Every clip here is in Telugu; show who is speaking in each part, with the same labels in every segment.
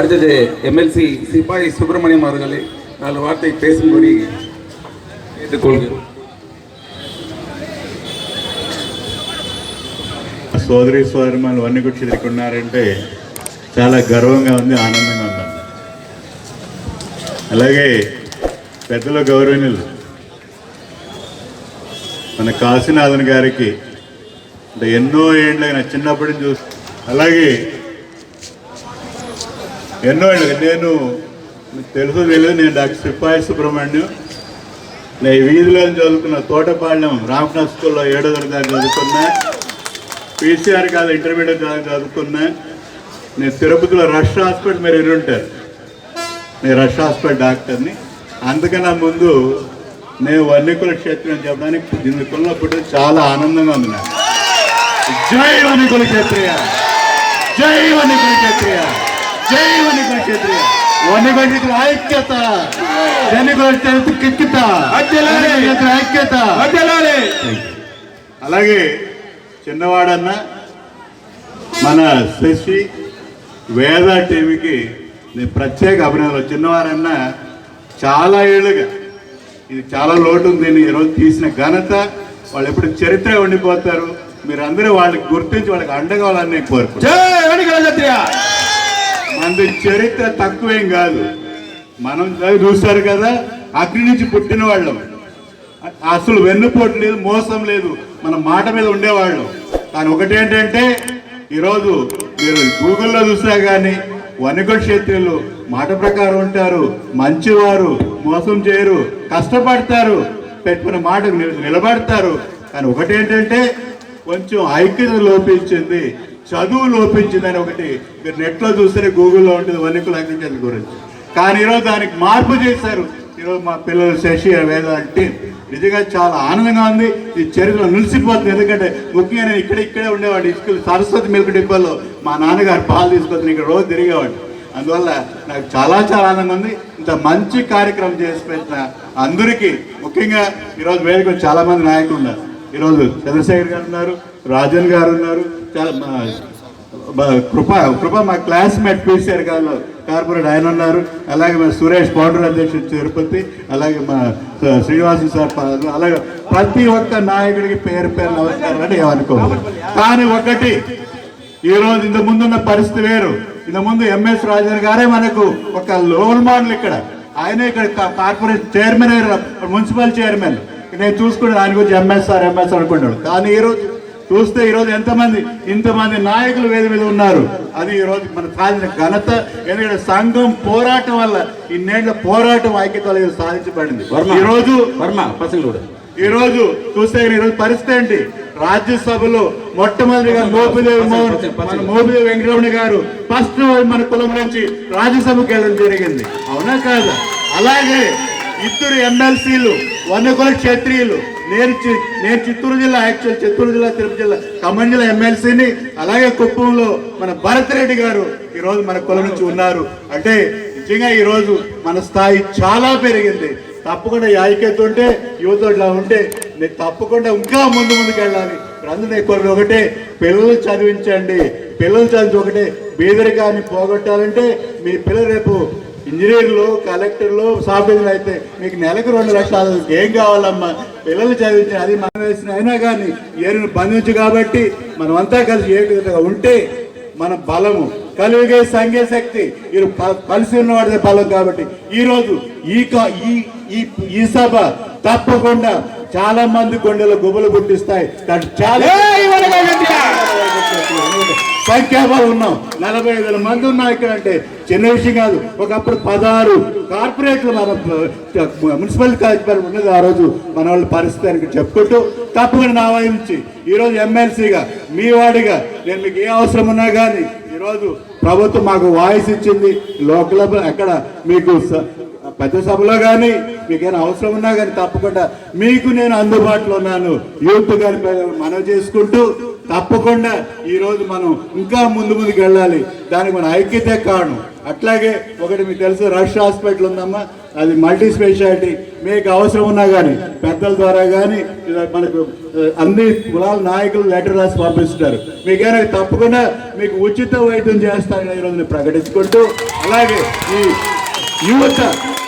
Speaker 1: அடுத்தது எம்எல்சி சிப்பாய் சுப்பிரமணியம் அவர்களை நாலு வார்த்தை பேசும்படி கேட்டுக்கொள்கிறோம்
Speaker 2: సోదరి సోదరిమాలు అన్ని కూడా చదువుకున్నారంటే చాలా గర్వంగా ఉంది ఆనందంగా ఉంది అలాగే పెద్దల గౌరవనీయులు మన కాశీనాథన్ గారికి అంటే ఎన్నో ఏళ్ళకి నా చిన్నప్పటి నుంచి చూసి అలాగే ఎన్నో నేను తెలుసు తెలియదు నేను డాక్టర్ సిప్పాయి సుబ్రహ్మణ్యం. నేను వీధిలో చదువుకున్న తోటపాళ్యం రామకృష్ణ స్కూల్లో ఏడో తరగతి చదువుకున్నా. పీసీఆర్ కాదు ఇంటర్మీడియట్ దాకా చదువుకున్నా. నేను తిరుపతిలో రష్ హాస్పిటల్ మీరు ఎన్ని ఉంటారు. నేను రష్ హాస్పిటల్ డాక్టర్ని. అందుకన్నా ముందు నేను వన్యకుల క్షేత్రం చెప్పడానికి దీని కున్నప్పుడు చాలా ఆనందంగా ఉంది నాకు. జై వన్యకుల క్షేత్రియ జై వన్యకుల క్షేత్రియ ఐక్యత. వన్యకుల క్షేత్ర కిక్కిత. వన్యకుల క్షేత్ర ఐక్యత. అలాగే చిన్నవాడన్న మన శశి వేద టీవీకి నేను ప్రత్యేక అభినందనలు. చిన్నవారన్న చాలా ఏళ్ళుగా ఇది చాలా లోటు ఉంది ఈరోజు తీసిన ఘనత వాళ్ళు ఎప్పుడు చరిత్ర ఉండిపోతారు. మీరందరూ వాళ్ళకి గుర్తించి వాళ్ళకి అండగా వాళ్ళని నేను అందు చరిత్ర తక్కువేం కాదు. మనం చూస్తారు కదా అగ్ని నుంచి పుట్టిన వాళ్ళం. అసలు వెన్నుపోటు లేదు మోసం లేదు మన మాట మీద ఉండేవాళ్ళం. కానీ ఒకటేంటంటే ఈరోజు మీరు గూగుల్లో చూసినా కానీ వణిక క్షేత్రులు మాట ప్రకారం ఉంటారు. మంచివారు మోసం చేయరు కష్టపడతారు పెట్టుకున్న మాట నిలబడతారు. కానీ ఒకటేంటంటే కొంచెం ఐక్యత లోపించింది చదువు లోపించిందని ఒకటి. మీరు నెట్లో చూస్తే గూగుల్లో ఉంటుంది వన్నికుల ఐక్యత గురించి. కానీ ఈరోజు దానికి మార్పు చేశారు. ఈరోజు మా పిల్లలు శశి వేద అంటే నిజంగా చాలా ఆనందంగా ఉంది. ఈ చరిత్ర నిలిచిపోతుంది. ఎందుకంటే ముఖ్యంగా నేను ఇక్కడ ఇక్కడే ఉండేవాడు స్కూల్ సరస్వతి మిల్క్ డిపోలో మా నాన్నగారు పాలు తీసుకొచ్చి ఇక్కడ రోజు తిరిగేవాడు అందువల్ల నాకు చాలా చాలా ఆనందంగా ఉంది. ఇంత మంచి కార్యక్రమం చేసి పెట్టిన అందరికీ ముఖ్యంగా ఈరోజు వేదిక చాలామంది నాయకులు ఉన్నారు. ఈరోజు చంద్రశేఖర్ గారు ఉన్నారు రాజన్ గారు ఉన్నారు చాలా కృప కృప మా క్లాస్మేట్ పీసీఆర్ గారు కార్పొరేట్ ఆయన ఉన్నారు. అలాగే మా సురేష్ పౌడర్ అధ్యక్షుడు తిరుపతి అలాగే మా శ్రీనివాసు సార్ అలాగే ప్రతి ఒక్క నాయకుడికి పేరు పేరు నమస్కారం అని ఏమనుకోవాలి కానీ ఒకటి ఈ రోజు ఇంత ముందున్న పరిస్థితి వేరు. ఇంత ముందు ఎంఎస్ రాజన్ గారే మనకు ఒక లోన్ మోడల్ ఇక్కడ. ఆయనే ఇక్కడ కా- కార్పొరేట్ చైర్మన్ అయ్యారు మున్సిపల్ చైర్మన్. నేను చూసుకుంటే దాని గురించి ఎంఎస్ఆర్ ఎంఎస్ అనుకున్నాడు కానీ ఈ రోజు చూస్తే ఈరోజు ఎంతమంది ఇంతమంది నాయకులు వేది మీద ఉన్నారు. అది ఈరోజు మన సాధించిన ఘనత. ఎందుకంటే సంఘం పోరాటం వల్ల ఇన్నేళ్ళ పోరాటం ఐక్యత వల్ల సాధించబడింది. ఈ రోజు
Speaker 1: వర్మ పసంగ్ కూడా
Speaker 2: ఈ రోజు చూస్తే ఈ రోజు పరిస్థితి ఏంటి? రాజ్యసభలో మొట్టమొదటిగా మోపిదేవి మోహన్ మన మోపిదేవి వెంకటరమణ గారు ఫస్ట్ మన కులం నుంచి రాజ్యసభకు వెళ్ళడం జరిగింది. అవునా కాదా? అలాగే ఇద్దరు ఎమ్మెల్సీలు వన్నకుల క్షత్రియులు నేను చి- నేను చిత్తూరు జిల్లా యాక్చువల్ చిత్తూరు జిల్లా తిరుపతి జిల్లా ఖమ్మం జిల్లా ఎమ్మెల్సీని అలాగే కుప్పంలో మన భరత్ రెడ్డి గారు ఈరోజు మన కులం నుంచి ఉన్నారు. అంటే నిజంగా ఈరోజు మన స్థాయి చాలా పెరిగింది. తప్పకుండా ఈ ఉంటే యువత ఇట్లా ఉంటే నేను తప్పకుండా ఇంకా ముందు ముందుకు వెళ్ళాలి. అందులో నేను ఒకటే పిల్లలు చదివించండి. పిల్లలు చదివి ఒకటే బీదరికాన్ని పోగొట్టాలంటే మీ పిల్లలు రేపు ఇంజనీర్లు కలెక్టర్లు సాఫ్ట్వేర్లు అయితే మీకు నెలకు రెండు లక్షలు ఏం కావాలమ్మా? పిల్లలు చదివించిన అది మనం వేసిన అయినా కానీ ఏరును బంధించు కాబట్టి మనమంతా కలిసి ఏకతగా ఉంటే మన బలము కలిగే సంఘే శక్తి ఇది కలిసి ఉన్నవాడిదే బలం కాబట్టి ఈ రోజు ఈ క- ఈ ఈ సభ తప్పకుండా చాలా మంది కొండల గుబలు గుట్టిస్తాయి కాబట్టి చాలా సంఖ్యాబలం ఉన్నాం. నలభై వేల మంది ఉన్నాం ఇక్కడ అంటే చిన్న విషయం కాదు. ఒకప్పుడు పదహారు కార్పొరేట్లు మన మున్సిపల్ కార్పొరేట్ ఉన్నది ఆ రోజు మన వాళ్ళ పరిస్థితి అని చెప్పుకుంటూ తప్పకుండా నా వైపు నుంచి ఈరోజు ఎమ్మెల్సీగా మీ వాడిగా నేను మీకు ఏ అవసరం ఉన్నా కానీ ఈరోజు ప్రభుత్వం మాకు వాయిస్ ఇచ్చింది. లోకల్ ఎక్కడ మీకు పెద్ద సభలో కానీ మీకేమైనా అవసరం ఉన్నా కానీ తప్పకుండా మీకు నేను అందుబాటులో ఉన్నాను. యూత్ గారి మనవి చేసుకుంటూ తప్పకుండా ఈరోజు మనం ఇంకా ముందు ముందుకు వెళ్ళాలి. దానికి మన ఐక్యతే కారణం. అట్లాగే ఒకటి మీకు తెలుసు రష్ హాస్పిటల్ ఉందమ్మా. అది మల్టీ స్పెషాలిటీ. మీకు అవసరం ఉన్నా కానీ పెద్దల ద్వారా కానీ ఇలా మనకు అన్ని కులాల నాయకులు లెటర్ రాసి పంపిస్తారు. మీకైనా తప్పకుండా మీకు ఉచిత వైద్యం చేస్తానని ఈరోజు ప్రకటించుకుంటూ అలాగే ఈ యువత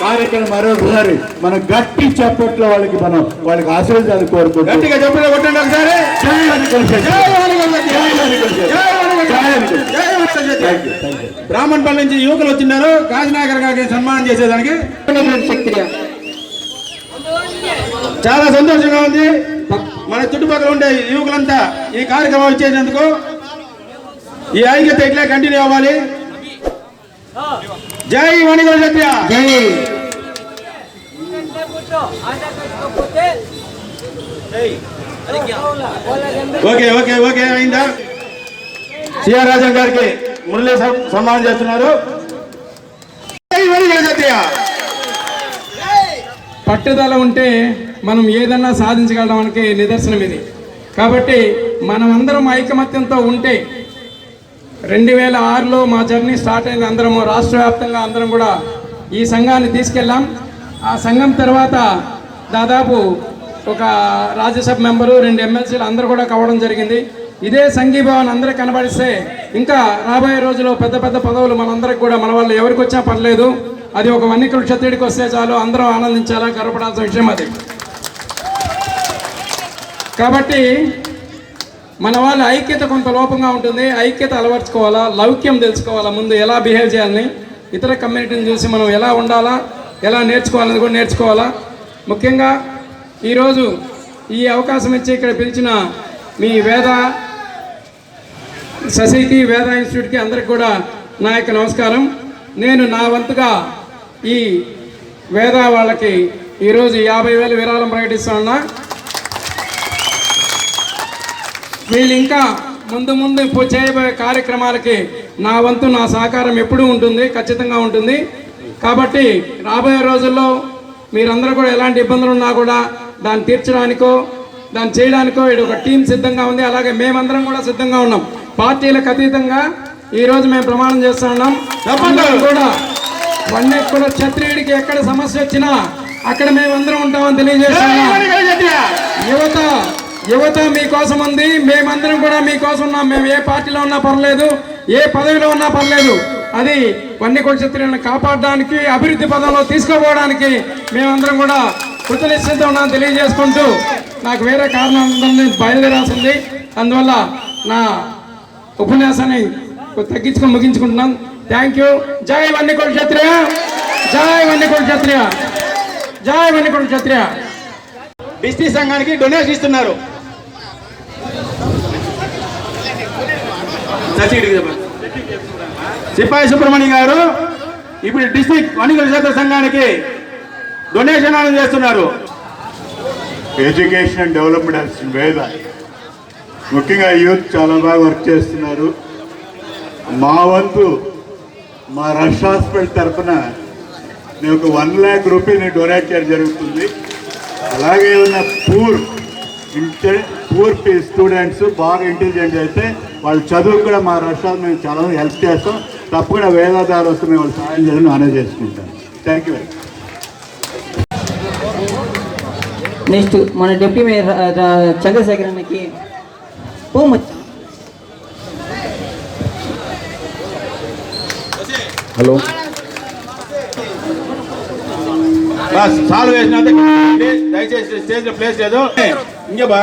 Speaker 2: కార్యక్రమం మరొకసారి మన గట్టి చప్పట్లో వాళ్ళకి మనం వాళ్ళకి ఆశీర్వాదాలు కోరుకుంటూ
Speaker 3: గట్టిగా కొట్టండి ఒకసారి
Speaker 2: యూ
Speaker 3: బ్రాహ్మణపల్లి నుంచి యువకులు వచ్చిన్నారు గాజునాగర్ గారికి సన్మానం చేసేదానికి చాలా సంతోషంగా ఉంది మన చుట్టుపక్కల ఉండే యువకులంతా ఈ కార్యక్రమం ఇచ్చేందుకు ఈ ఐక్యత ఇట్లా కంటిన్యూ అవ్వాలి జై వణిగల
Speaker 2: జై
Speaker 3: ఓకే ఓకే ఓకే అయిందా? సిఆర్ రాజన్ గారికి మురళీ సన్మానం చేస్తున్నారు.
Speaker 4: పట్టుదల ఉంటే మనం ఏదన్నా సాధించగలడానికి నిదర్శనం ఇది. కాబట్టి మనం అందరం ఐకమత్యంతో ఉంటే రెండు వేల ఆరులో మా జర్నీ స్టార్ట్ అయింది. అందరం రాష్ట్ర వ్యాప్తంగా అందరం కూడా ఈ సంఘాన్ని తీసుకెళ్ళాం. ఆ సంఘం తర్వాత దాదాపు ఒక రాజ్యసభ మెంబరు రెండు ఎమ్మెల్సీలు అందరూ కూడా కావడం జరిగింది. ఇదే సంఘీభావం అందరూ కనబడిస్తే ఇంకా రాబోయే రోజుల్లో పెద్ద పెద్ద పదవులు మనందరికి కూడా మన వాళ్ళు ఎవరికి వచ్చా పర్లేదు. అది ఒక వన్నికల క్షత్రుడికి వస్తే చాలు. అందరం ఆనందించాలా? గర్వపడాల్సిన విషయం అది. కాబట్టి మన వాళ్ళ ఐక్యత కొంత లోపంగా ఉంటుంది. ఐక్యత అలవర్చుకోవాలా? లౌక్యం తెలుసుకోవాలా? ముందు ఎలా బిహేవ్ చేయాలని ఇతర కమ్యూనిటీని చూసి మనం ఎలా ఉండాలా? ఎలా నేర్చుకోవాలని కూడా నేర్చుకోవాలా? ముఖ్యంగా ఈరోజు ఈ అవకాశం ఇచ్చి ఇక్కడ పిలిచిన మీ వేద సొసైటీ వేద ఇన్స్టిట్యూట్కి అందరికి కూడా నా యొక్క నమస్కారం. నేను నా వంతుగా ఈ వేద వాళ్ళకి ఈరోజు యాభై వేలు విరాళం ప్రకటిస్తా ఉన్నా వీళ్ళు ఇంకా ముందు ముందు చేయబోయే కార్యక్రమాలకి నా వంతు నా సహకారం ఎప్పుడూ ఉంటుంది ఖచ్చితంగా ఉంటుంది. కాబట్టి రాబోయే రోజుల్లో మీరందరూ కూడా ఎలాంటి ఇబ్బందులు ఉన్నా కూడా దాన్ని తీర్చడానికో దాన్ని చేయడానికో ఇది ఒక టీం సిద్ధంగా ఉంది. అలాగే మేమందరం కూడా సిద్ధంగా ఉన్నాం. పార్టీలకు అతీతంగా ఈ రోజు మేము ప్రమాణం చేస్తా ఉన్నాం. అందరం కూడా వన్నే కూడా క్షత్రియుడికి ఎక్కడ సమస్య వచ్చినా అక్కడ మేమందరం ఉంటామని తెలియజేస్తున్నాం. యువత యువత మీకోసం ఉంది. మేమందరం కూడా మీకోసం ఉన్నాం. మేము ఏ పార్టీలో ఉన్నా పర్లేదు ఏ పదవిలో ఉన్నా పర్లేదు. అది వన్య కులక్షత్రులను కాపాడడానికి అభివృద్ధి పదంలో తీసుకోపోవడానికి మేమందరం కూడా కృతనిశ్చయంతో ఉన్నాం తెలియజేసుకుంటూ నాకు వేరే కారణం బయలుదేరాల్సింది. అందువల్ల నా ఉపన్యాసాన్ని తగ్గించుకొని ముగించుకుంటున్నాం. థ్యాంక్ యూ జై వన్య కులక్షత్రియ జై వన్య కులక్షత్రియ జై వన్య కులక్షత్రియ
Speaker 3: బిస్టీ సంఘానికి డొనేషన్ ఇస్తున్నారు. చెప్పండి. సిపాయి సుబ్రహ్మణ్యం గారు ఇప్పుడు డిస్టిక్ వణిగల క్షేత్ర సంఘానికి డొనేషన్ అనేది చేస్తున్నారు.
Speaker 2: ఎడ్యుకేషన్ అండ్ డెవలప్మెంట్ వేద ముఖ్యంగా యూత్ చాలా బాగా వర్క్ చేస్తున్నారు. మా వంతు మా రష్ హాస్పిటల్ తరఫున నేను ఒక వన్ ల్యాక్ రూపీని డొనేట్ చేయడం జరుగుతుంది. అలాగే ఉన్న పూర్ ఇంటె పూర్ స్టూడెంట్స్ బాగా ఇంటెలిజెంట్ అయితే వాళ్ళ చదువు కూడా మా రష్యాలు మేము చాలా హెల్ప్ చేస్తాం. తప్పకుండా వేదాధార వస్తే మేము వాళ్ళు సహాయం చేయడం మేనేజ్ చేసుకుంటాం థ్యాంక్ యూ
Speaker 5: నెక్స్ట్ మన డిప్యూటీ మేయర్ చంద్రశేఖర్ అన్నకి
Speaker 1: హలో
Speaker 3: బస్ సాల్వ్ వేసిన దయచేసి స్టేజ్లో ప్లేస్ లేదు. ఇంకే బా.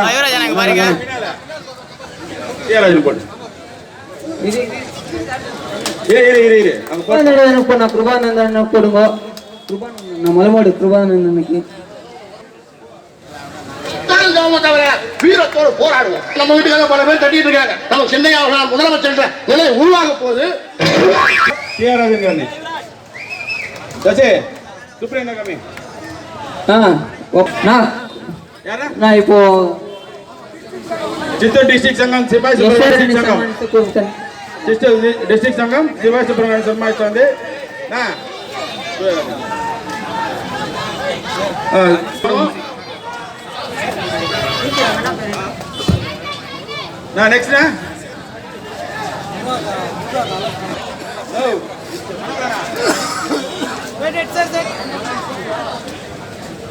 Speaker 5: கೃಪಾನಂದನಪ್ಪ ನಾ ಕೃಪಾನಂದನ ಕೊಡುಂಗ ಕೃಪಾನಂದನ
Speaker 6: ಮಲಮಾಡು ಕೃಪಾನಂದನಕ್ಕೆ வீரத்தோடு போராடுவோம். நம்ம வீட்டுக்காக பல பேர் தட்டிட்டு இருக்காங்க. நம்ம சென்னை அவர்களால் முதலமைச்சர் நிலை உருவாக
Speaker 3: போது
Speaker 5: நான் இப்போ
Speaker 3: చిత్తూరు డిస్టిక్ సంఘం సిపాయి
Speaker 5: సమావేశం కూర్చొని
Speaker 3: చిత్తూరు డిస్ట్రిక్ట్ సంఘం సిపాయి సుబ్రహ్మణ్యం సన్మానిస్తోంది నా నా నెక్స్ట్ నా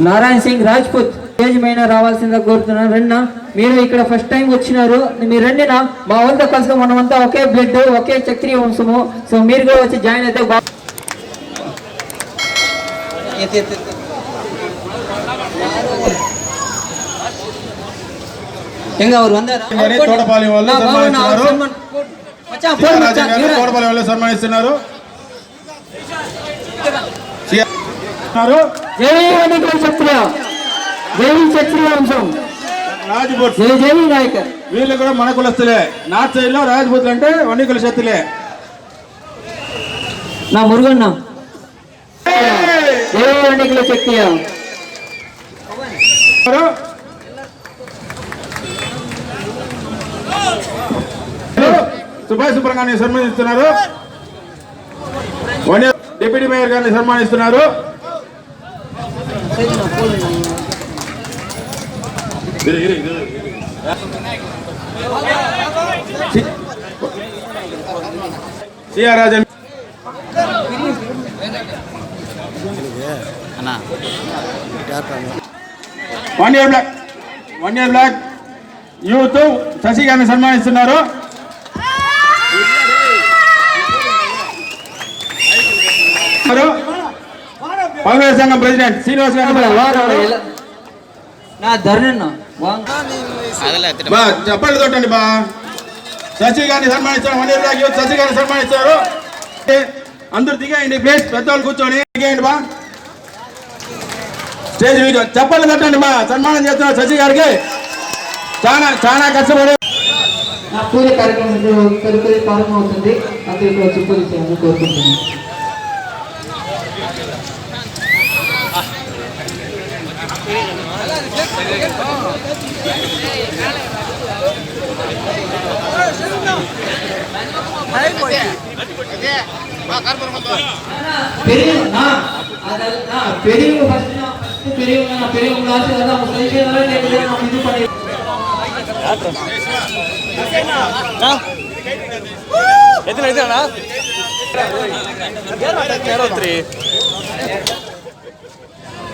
Speaker 5: నారాయణ సింగ్ రాజ్పుత్ స్టేజ్ పైన రావాల్సిందిగా కోరుతున్నాను రండి మీరు ఇక్కడ ఫస్ట్ టైం వచ్చినారు మీరు రండినా మా వాళ్ళతో కలిసి మనమంతా ఒకే బ్లడ్ ఒకే క్షత్రియ వంశము సో మీరు కూడా వచ్చి జాయిన్ అయితే బా எங்க அவர் வந்தாரா
Speaker 3: మరి తోటపాలి వాళ్ళు
Speaker 5: நான் பாவனா, அவர்
Speaker 3: సన్మానిస్తున్నారు
Speaker 5: சன்மான் போடு. மச்சான் போடு மச்சான்
Speaker 3: రాజన్ గారు
Speaker 5: இவரை.
Speaker 3: తోటపాలి వాళ్ళు సన్మానిస్తున్నారు ఉన్నారు.
Speaker 5: జై వణికుల క్షత్రియ జై క్షత్రియ వంశం
Speaker 3: రాజ్పుట్
Speaker 5: జై జై నాయకర్.
Speaker 3: వీళ్ళు కూడా మన కులస్తులే. నార్త్ సైడ్లో రాజ్పుత్లు అంటే వన్నికుల శక్తులే.
Speaker 5: నా మురుగన్న. జై వణికుల క్షత్రియ
Speaker 3: సుభాష్ సుబ్రహ్మణ్యం సన్మానిస్తున్నారు. డిప్యూటీ మేయర్ గారిని సన్మానిస్తున్నారు. CR Rajan one year block one year block youth Sasi గారిని సన్మానిస్తున్నారు పల్వేరు సంఘం ప్రెసిడెంట్ శ్రీనివాస్ గారు
Speaker 5: నా వాంగ్
Speaker 3: బా చెప్పండి తోటండి బా. శశి గారిని సన్మానిస్తారు ఇయర్ బ్లాక్ యూత్ శశి గారిని సన్మానిస్తారు ఏ, అందరూ దిగేయండి ప్లీజ్ పెద్దవాళ్ళు కూర్చొని దిగేయండి బా. స్టేజ్ మీద చెప్పండి తట్టండి బా. సన్మానం చేస్తున్నారు శశి గారికి. చాలా చాలా కష్టపడి
Speaker 5: నా పూజ కార్యక్రమం తదుపరి ప్రారంభమవుతుంది. అందరూ ఇక్కడ పూజ చేయాలని కోరుకుంటున్నాను. பெரியவங்க பெரியவங்க ஃபர்ஸ்ட் பெரியவங்க நான்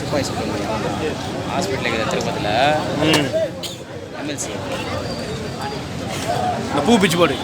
Speaker 7: சிப்பாய் சுப்பிரமணியம் ஹாஸ்பிட்டலுக்கு திருப்பதியில் எம்எல்சி
Speaker 8: பூ பிச்சு போடு